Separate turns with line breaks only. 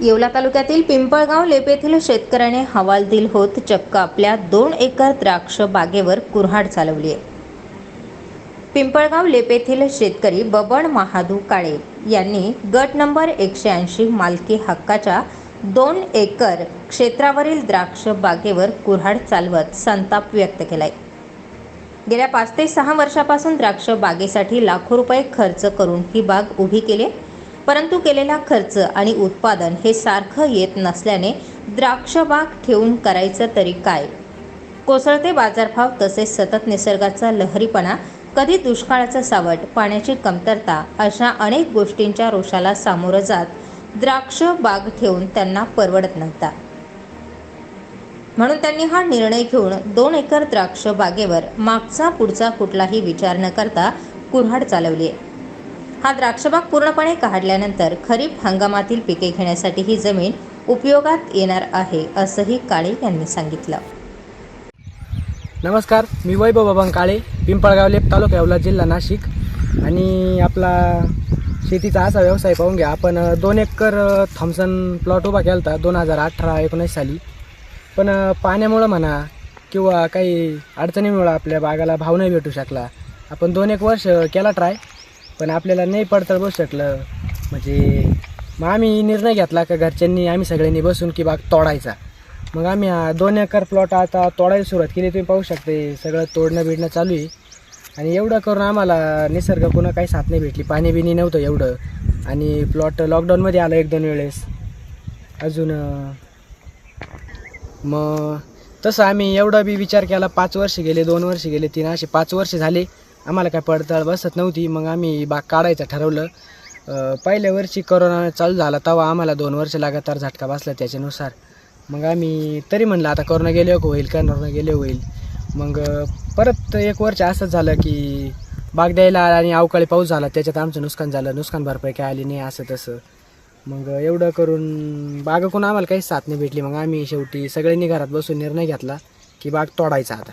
येवला तालुक्यातील पिंपळगाव लेपेतील शेतकऱ्याने हवालदिल होत चक्क आपल्या दोन एकर द्राक्ष बागेवर कुऱ्हाड चालवली आहे पिंपळगाव लेपेतील शेतकरी बबन महादू काळे यांनी गट नंबर एकशे ऐंशी मालकी हक्काच्या दोन एकर क्षेत्रावरील द्राक्ष बागेवर कुऱ्हाड चालवत संताप व्यक्त केलाय गेल्या पाच ते सहा वर्षापासून द्राक्ष बागेसाठी लाखो रुपये खर्च करून ही बाग उभी केली आहे. परंतु केलेला खर्च आणि उत्पादन हे सारखं येत नसल्याने द्राक्षबाग ठेवून करायचं तरी काय? कोसळते बाजारभाव तसेच सतत निसर्गाचा लहरीपणा कधी दुष्काळाचं सावट पाण्याची कमतरता अशा अनेक गोष्टींच्या रोषाला सामोरं जात द्राक्ष बाग ठेवून त्यांना परवडत नव्हता. म्हणून त्यांनी हा निर्णय घेऊन दोन एकर द्राक्ष बागेवर मागचा पुढचा कुठलाही विचार न करता कुऱ्हाड चालवली. आहे हा द्राक्षबाग पूर्णपणे काढल्यानंतर खरीप हंगामातील पिके घेण्यासाठी ही जमीन उपयोगात येणार आहे असंही काळे यांनी सांगितलं.
नमस्कार मी वैभव बाबा काळे पिंपळगाव लेप तालुका येवला जिल्हा नाशिक. आणि आपला शेतीचा असा व्यवसाय पाहून घ्या आपण दोन एकर थॉम्सन प्लॉट उभा केला होता दोन हजार अठरा एकोणीस साली. पण पाण्यामुळं म्हणा किंवा काही अडचणीमुळं आपल्या बागाला भाव नाही भेटू शकला. आपण दोन एक वर्ष केला ट्राय पण आपल्याला नाही पडताळ बसू शकलं. म्हणजे मग आम्ही निर्णय घेतला का घरच्यांनी आम्ही सगळ्यांनी बसून की बाग तोडायचा. मग आम्ही हा दोन एकर प्लॉट आता तोडायला सुरुवात केली तुम्ही पाहू शकते सगळं तोडणं बिडणं चालू आहे. आणि एवढं करून आम्हाला निसर्ग पुन्हा काही साथ नाही भेटली पाणी बिणी नव्हतं एवढं. आणि प्लॉट लॉकडाऊनमध्ये आलं एक दोन वेळेस. अजून मग तसं आम्ही एवढा बी विचार केला पाच वर्ष गेले दोन वर्ष गेले तीन असे पाच वर्ष झाले. आम्हाला काय पडताळ बसत नव्हती. मग आम्ही बाग काढायचं ठरवलं. पहिल्या वर्षी करोना चालू झाला तेव्हा आम्हाला दोन वर्ष लगातार झटका बसला त्याच्यानुसार. मग आम्ही तरी म्हणलं आता करोना गेले होईल का? करोना गेले होईल. मग परत एक वर्ष असंच झालं की बाग द्यायला आला आणि अवकाळी पाऊस झाला. त्याच्यात आमचं नुकसान झालं. नुकसान भरपाई काय आली नाही असं तसं. मग एवढं करून बागाकडून आम्हाला काहीच साथ नाही भेटली. मग आम्ही शेवटी सगळ्यांनी घरात बसून निर्णय घेतला की बाग तोडायचा आता.